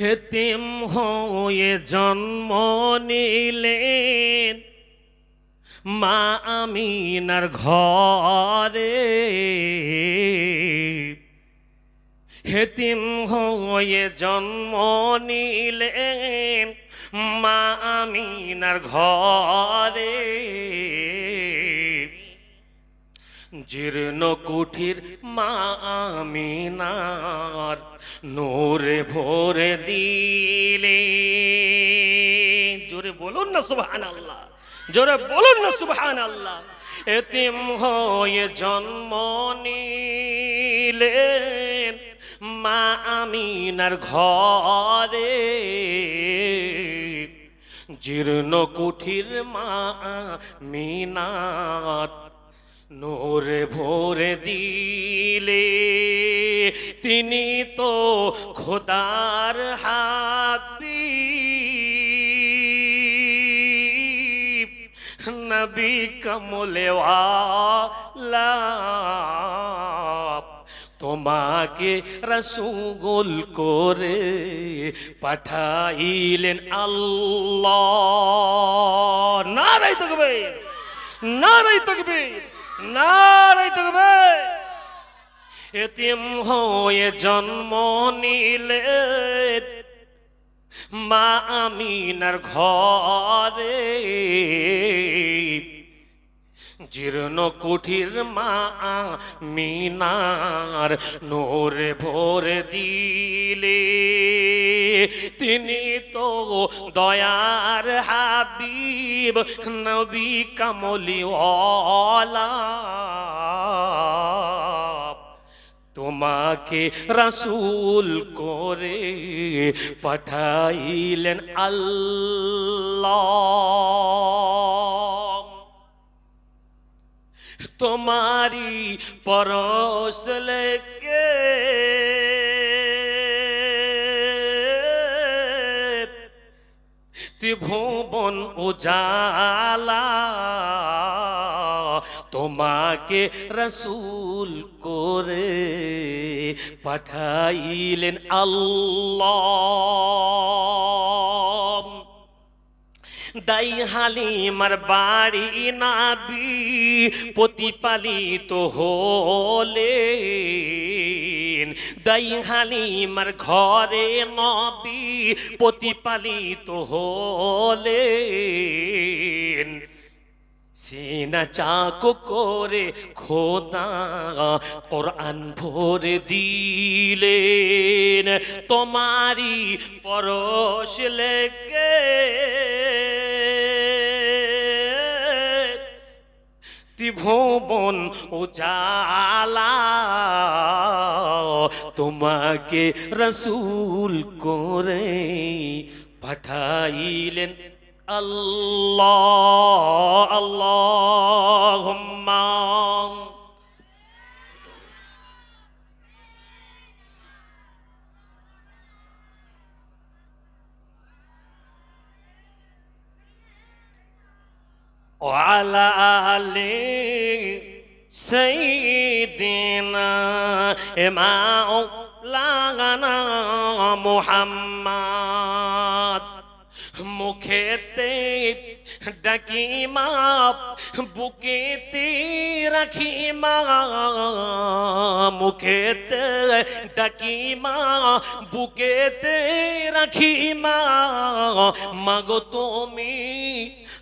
হেতিম হয়ে জন্ম নিলেন। মা আমিনার ঘরে। হেতিম হয়ে জন্ম নিলেন। মা আমিনার ঘরে। জীর্ণ কুঠির মা আমিনার নোরে ভরে দিলে। জোরে বলুন না সুবহান আল্লাহ জোরে বলুন না সুবহান আল্লাহ এতিম হয়ে জন্ম নিলেন মা আমিনার ঘরে। জীর্ণ কুঠির মা মিনার নোরে ভরে দিলে তিনি তো খোদার হাবি নবী কমলেওয়ালা তোমাকে রসুগুল করে পাঠাইলেন আল্লাহ। নারাই তকবে নারাই তকবে নারাই তকবে এতিম হয়ে জন্ম নিলে মা আমিনার ঘরে জীর্ণ কুঠির মা মিনার নোরে ভরে দিলে। তিনি তো দয়ার হাবিব, নবী কামলি তোমাকে রসুল করে পাঠাইলেন আল্লাহ। তোমারি পরশ লেকে। ত্রিভুবন উজালা তোমাকে রসুল করে পাঠাইলেন আল্লাহ। দাই হালিমার বাড়ি নাবি, প্রতিপালিত হলে দাই হালিমার ঘরে নবী, প্রতিপালিত হলে সিনা চাকু করে খোদা কোরআন ভরে দিলেন। তোমারি পরশ লেগে ত্রিভুবন উজালা তোমাকে রসুল করে পাঠাইলেন আল্লাহ আল্লাহ وعلى آل سيدنا مولانا محمد মুখেতে ডাকি মা বুকেতে রাখি মা মুখেতে ডাকি মা বুকেতে রাখি মা মাগো তুমি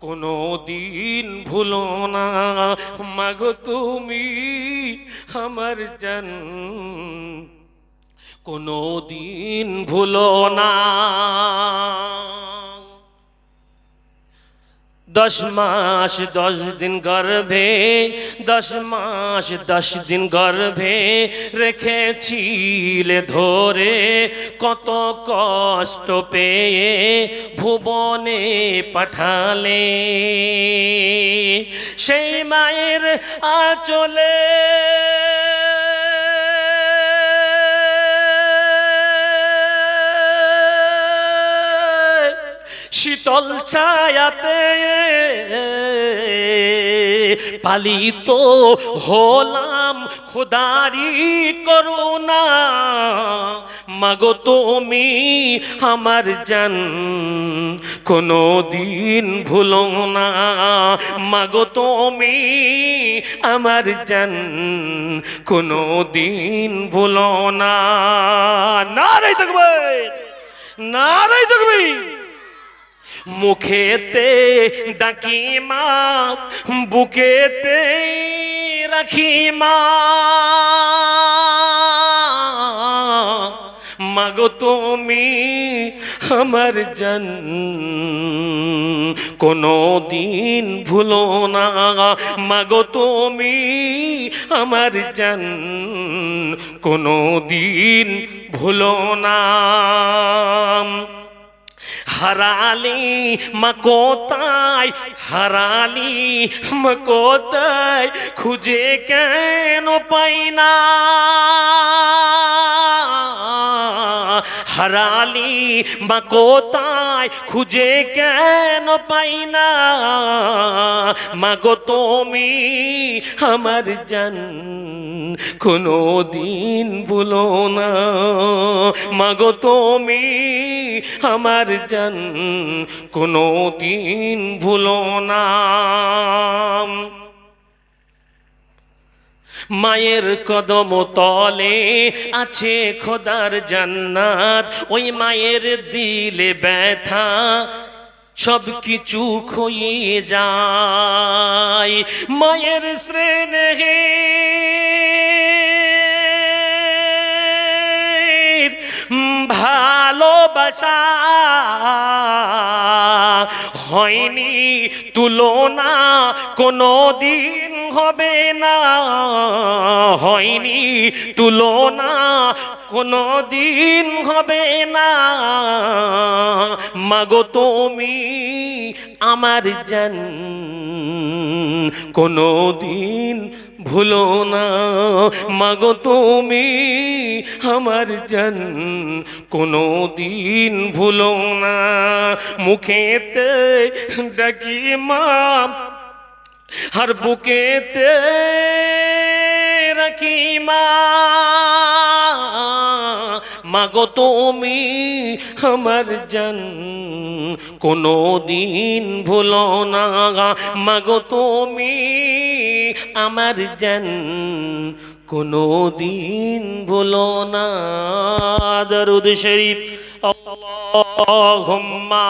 কোনো দিন ভুলো না। মাগো তুমি আমার জান। কোনো দিন ভুলো না। দশ মাস দশ দিন গর্ভে, দশ মাস দশ দিন গর্ভে রেখেছিলে ধরে কত কষ্ট পেয়ে ভুবনে পাঠালে। সেই মায়ের আচলে শীতল ছায়াতে পালিত হলাম খুদারি করুণা। মাগো তুমি আমার জান কোনো দিন ভুলো না। মাগো তুমি আমার জান কোনো দিন ভুলো না। নারাই থাকবে নারাই থাকবে মুখেতে ডাকি মা, বুকেতে রাখি মা। মাগো তুমি আমার জান কোনো দিন ভুলো না। মাগো তুমি আমার জান কোনো দিন ভুলো না। হারালি মকোতায় হারালি মকোতায় খুঁজে কেন পাই না হারালি মকোতায় খুঁজে কেন পাই না মাগো তুমি আমার জান কোনো দিন ভুলো না মাগো তুমি আমার জান, কোনো দিন ভুলো না। মায়ের কদম তলে আছে খোদার জান্নাত, ওই মায়ের দিলে ব্যথা সব কিছু খইয়ে যায়। মায়ের শ্রেণি ভালোবাসা হয়নি তুলনা কোনো দিন হবে না। হয়নি তুলনা কোনো দিন হবে না। মাগো তুমি আমার জান কোনো দিন ভুলো না। মাগো তুমি আমার জান কোনো দিন ভুলো না। মুখেতে ডাকি মা, আর বুকেতে রাখি মা। মাগো তুমি আমার জান কোনো দিন ভুলো না। মাগো তুমি আমার জান কোনো দিন ভুলো না দরুদ শরীফ আল্লাহুম্মা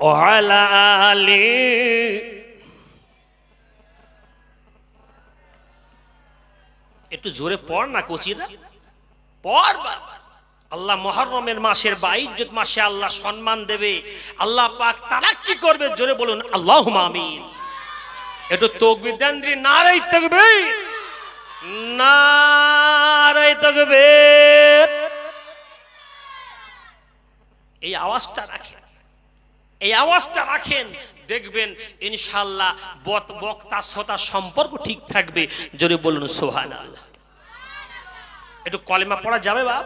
وعلى آله একটু জোরে পড় না কচিরা পড় বাবা আল্লাহ মহরমের মাসের বা ইজ্জত মাসে আল্লাহ সম্মান দেবে। আল্লাহ পাক তারা কি করবে? জোরে বলুন আল্লাহ আমিন। একটু তকবির দিন নারাই তকবে নারাই তকবে এই আওয়াজটা রাখেন। এই আওয়াজটা রাখেন, দেখবেন ইনশাল্লাহ বত, বক্তা, শ্রোতা সম্পর্ক ঠিক থাকবে। জোরে বলুন সোহান আল্লাহ একটু কলেমা পড়া যাবে বাপ?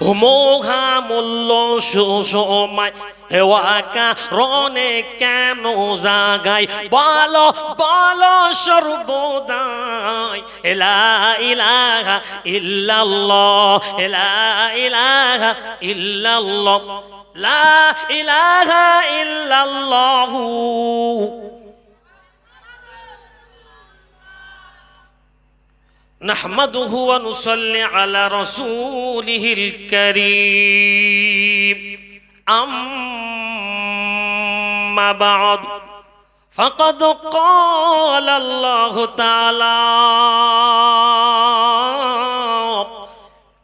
মোঘা মূল্য সুসময় হেওয়াকা রনে কেন জাগাই বলো বলো সর্বদাই, এলা ইলাহা ইল্লাল্লাহ, এলা ইলাহা ইল্লাল্লাহ, লা ইলাহা ইল্লাল্লাহু। نحمده ونصلي على رسوله الكريم. أما بعد فقد قال الله تعالى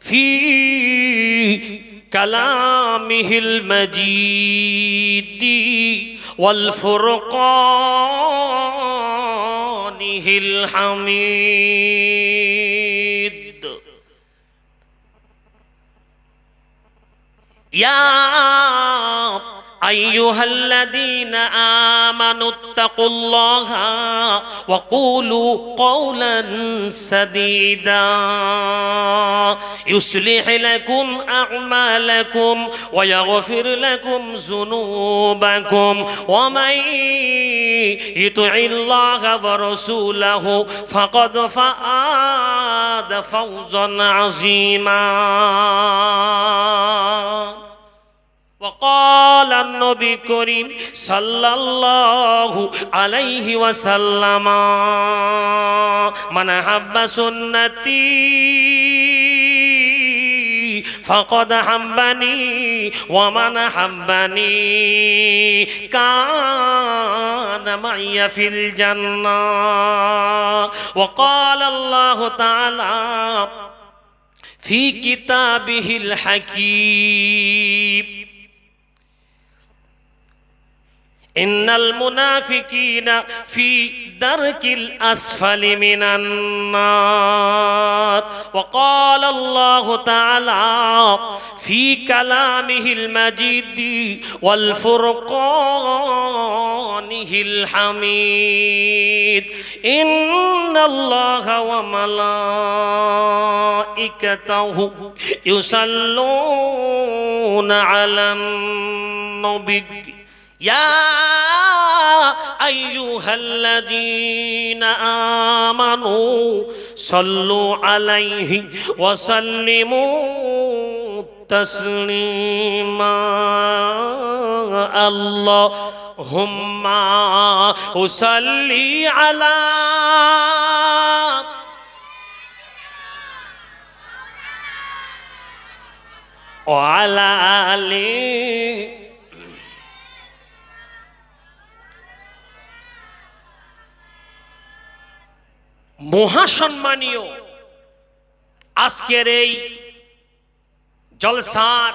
في كلامه المجيد والفرقانه الحميد يا أيها الذين آمنوا اتقوا الله وقولوا قولا سديدا يصلح لكم أعمالكم ويغفر لكم ذنوبكم ومن يطع الله ورسوله فقد فاز فوزا عظيما وقال النبي الكريم صلى الله عليه وسلم من حب سنتي فقد حبني ومن حبني كان معي في الجنة وقال الله تعالى في كتابه الحكيم إن المنافقين في درك الأسفل من النار وقال الله تعالى في كلامه المجيد والفرقانه الحميد إن الله وملائكته يصلون على النبي يا أيها الذين آمنوا صلوا عليه وسلموا تسليما. اللهم صل على وعلى آله মহাসম্মানীয় আজকের এই জলসার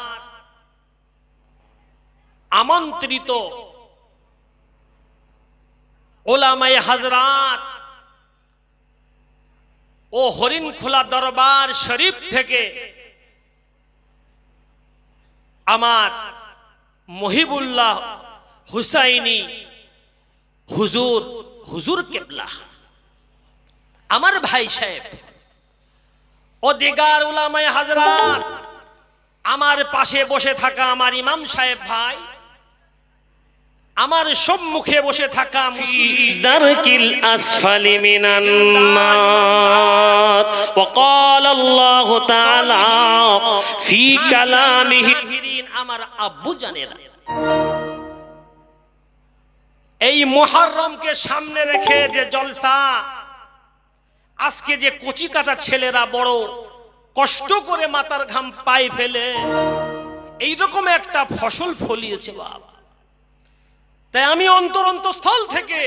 আমন্ত্রিত ওলামায় হাজরাত ও হরিণখোলা দরবার শরীফ থেকে আমার মহিবুল্লাহ হুসাইনি হুজুর হুজুর কেবলা। আমার ভাই সাহেব। অধিকার উলামায় হাজরাত আমার পাশে বসে থাকা আমার ইমাম সাহেব ভাই আমার সম্মুখে বসে থাকা দারকিল আসফালি মিনান নার। ওয়া ক্বাল আল্লাহ তাআলা ফি কালামিহি। আমার আব্বু জানেরা। এই মুহররমকে সামনে রেখে যে জলসা আজকে যে কচি কাটা ছেলেরা বড় কষ্ট করে মাথার ঘাম পায়ে ফেলে, এইরকম একটা ফসল ফলিয়েছে বাবা। তাই আমি অন্তর অন্তঃস্থল থেকে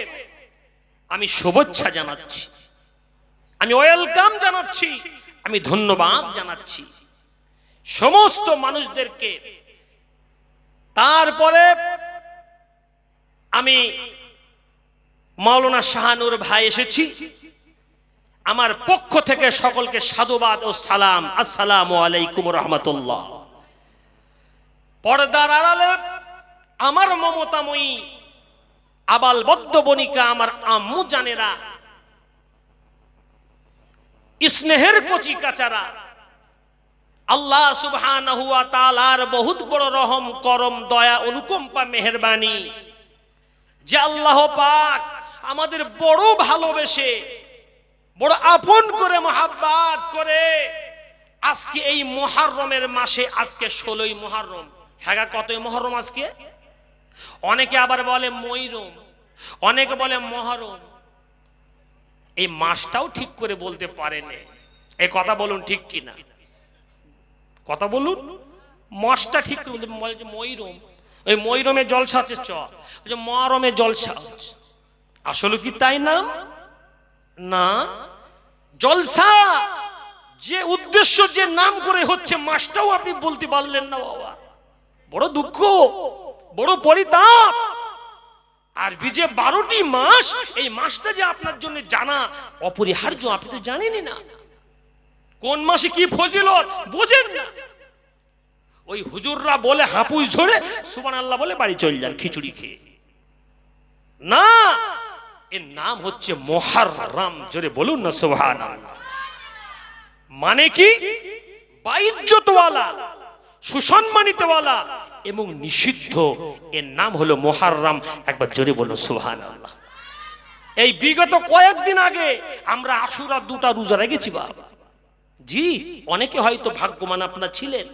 আমি শুভেচ্ছা জানাচ্ছি, আমি ওয়েলকাম জানাচ্ছি, আমি ধন্যবাদ জানাচ্ছি। সমস্ত মানুষদেরকে তারপরে আমি মাওলানা শাহানুর ভাই এসেছি। আমার পক্ষ থেকে সকলকে সাধুবাদ ও সালাম। আসসালাম আলাইকুম রহমতুল্লাহ। পর্দার আড়ালে আমার মমতাময়ী আবাল বদ্ধ বনিকা আমার আম্মু জানেরা, স্নেহের কচি কাচারা, আল্লাহ তাআলার বহুত বড় রহম, করম, দয়া, অনুকম্পা, মেহেরবানি, যে আল্লাহ পাক আমাদের বড় ভালোবেসে বড় আপন করে, মহাব্বাত করে। আজকে এই মহারমের মাসে, আজকে ষোলোই মহারম হ্যাঁ কতই মহরম আজকে? অনেকে আবার বলে ময়রম অনেকে বলে মহরম। এই মাসটাও ঠিক করে বলতে পারেনি এই কথা বলুন ঠিক কি না কথা বলুন। মশটা ঠিক করে বলতে ময়ূরম ওই ময়ূরমে জলসা হচ্ছে চ মরমে জলসা হচ্ছে। আসলে কি তাই নাম? না, জলসা, যে উদ্দেশ্য, যে নাম করে হচ্ছে মাসটাও আপনি বলতে পারলেন না বাবা। বড় দুঃখ, বড় পরিতাপ। আর বিজে বারোটি মাস, এই মাসটা যে আপনার জন্য জানা অপরিহার্য, আপনি তো জানেনই না। কোন মাসে কি ফজিলত, বোঝেন না। ওই হুজুররা বলে হাপুস ঝরে সুবান আল্লাহ বলে বাড়ি চলে যান খিচুড়ি খেয়ে। না এর নাম হচ্ছে মোহাররাম জোরে বলুন না সুবহান মানে কি? বাইজ্জতওয়ালা, সুসম্মানিতওয়ালা এবং নিষিদ্ধ। এর নাম হলো মোহাররাম একবার জোরে বলুন আল্লাহ এই বিগত কয়েকদিন আগে আমরা আশুরা দুটা রোজা রেখেছি বাবা জি, অনেকে হয়তো ভাগ্যবান আপনার ছিলেন।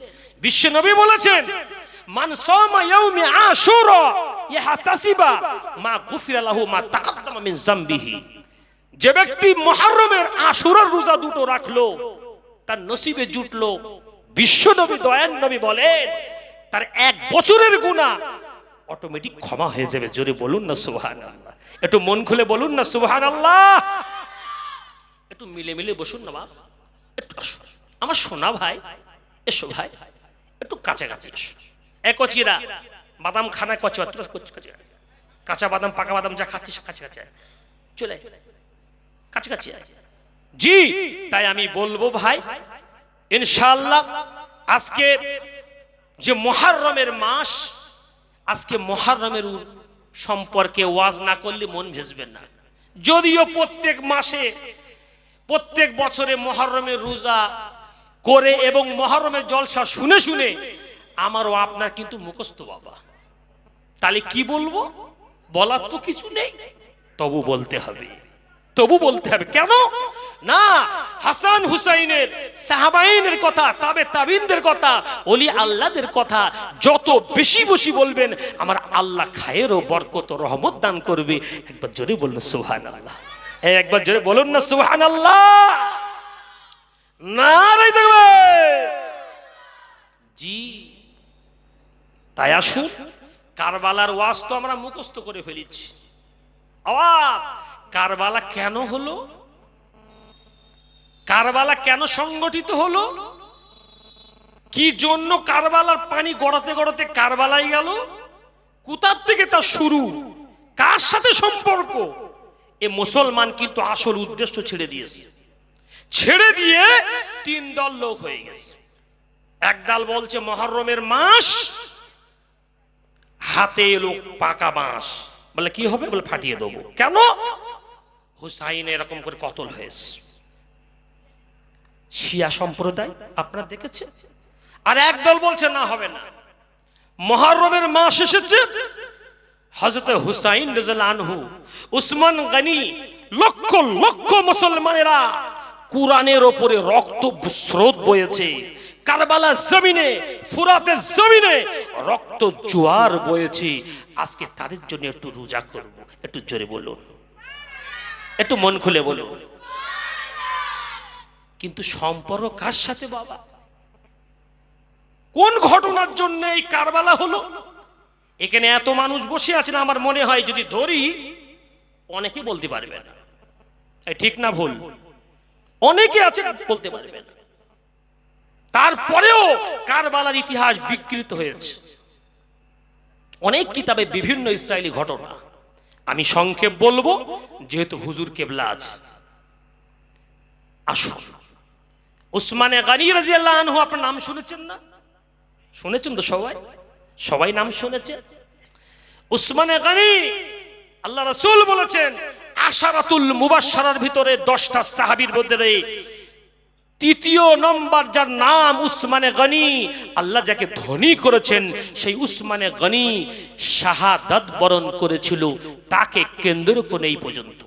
বিশ্ব নবী বলেছেন, মান সামা ইয়াউমি আশুরা ইয়াহতাসিবা মা গুফিরা লাহু মা তাকাদ্দামা মিন জামবিহি। যে ব্যক্তি মুহররমের আশুরার রোজা দুটো রাখল, তার নসিবে জুটলো। বিশ্ব নবী, দয়ান নবী বলেন, তার এক বছরের গুনাহ অটোমেটিক ক্ষমা হয়ে যাবে। জোরে বলুন না সুবহানাল্লাহ। একটু মন খুলে বলুন না সুবহানাল্লাহ। একটু মিলে মিলে বসুন না বাবা একটু আসো। আমার সোনা ভাই, এসো ভাই। একটু কাছাকাছি এসো এ কচিরা বাদাম খানা কচি কাঁচা বাদাম, পাকা বাদাম যা খাচ্ছিস কাছাকাছি আয়। চলে আয়। কাছাকাছি আয়। জি, তাই আমি বলব ভাই ইনশাল্লাহ আজকে যে মহারমের মাস, আজকে মহারমের সম্পর্কে ওয়াজ না করলে মন ভেসবে না যদিও প্রত্যেক মাসে, প্রত্যেক বছরে মহরমের রোজা করে এবং মহরমের জলসা শুনে শুনে, আমারও আপনার কিন্তু মুখস্থ বাবা তাহলে কি বলব? বলার তো কিছু নেই। তবু বলতে হবে। তবু বলতে হবে। কেন? না, হাসান হুসাইনের সাহাবাইনের কথা, তাবে তাবিনদের কথা, ওলি আল্লাহদের কথা যত বেশি বেশি বলবেন, আমার আল্লাহ খায়ের ও বরকত রহমত দান করবে। একবার জোরে বলল সুহান আল্লাহ একবার জোরে বলুন না সুহান আল্লাহ না জি, তাই আসুন। কারবালার ওয়াজ তো আমরা মুখস্থ করে ফেলেছি। আবার কারবালা কেন হলো? কারবালা কেন সংগঠিত হলো? কি জন্য কারবালার পানি গড়াতে গড়াতে কারবালাই গেল? কোথার থেকে তা শুরু? কার সাথে সম্পর্ক? এ মুসলমান কিন্তু আসল উদ্দেশ্য ছেড়ে দিয়েছে। ছেড়ে দিয়ে তিন দল লোক হয়ে গেছে। এক দল বলছে, মহরমের মাস হাতে এলো পাকা বাঁশ। বলে, কি হবে? বলে, ফাটিয়ে দেবো। কেন? হুসাইন এরকম করে কতল হয়েছে। শিয়া সম্প্রদায়, আপনারা দেখেছে আর একদল বলছে, না, হবে না। মহারমের মাস এসেছে। হজরত হুসাইন আনহু, উসমান গানি, লক্ষ লক্ষ মুসলমানেরা কোরআনের ওপরে রক্ত স্রোত বয়েছে। কারবালার জমিনে ফুরাতের জমিনে রক্ত জোয়ার বয়েছি। আজকে তাদের জন্য একটু রোজা করব। একটু জোরে বলুন। একটু মন খুলে বলুন। কিন্তু সম্পর্ক কার সাথে বাবা? কোন ঘটনার জন্য এই কারবালা হলো? এখানে এত মানুষ বসে আছেন আমার মনে হয় যদি ধরি, অনেকে বলতে পারবে না। ঠিক না ভুল? অনেকে আছে, বলতে পারবে না। তারপরেও কারবালার ইতিহাস বিকৃত হয়েছে। অনেক কিতাবে বিভিন্ন ইসরায়েলি ঘটনা। আমি সংক্ষেপ বলব, যেহেতু হুজুর কেবলা আছে। আসুন। উসমানে গানি রাজিয়াল্লাহ আপনার নাম শুনেছেন না? শুনেছেন তো সবাই? সবাই নাম শুনেছে? উসমানে গানি আল্লাহ রসুল বলেছেন, আশারাতুল মুবাশশারার ভিতরে দশটা সাহাবীর মধ্যে তৃতীয় নম্বর যার নাম উসমানে গনি, আল্লাহ যাকে ধনী করেছেন, সেই উসমানে গনি শাহাদাত বরণ করেছিল, তাকে কেন্দ্র করে এই পর্যন্ত।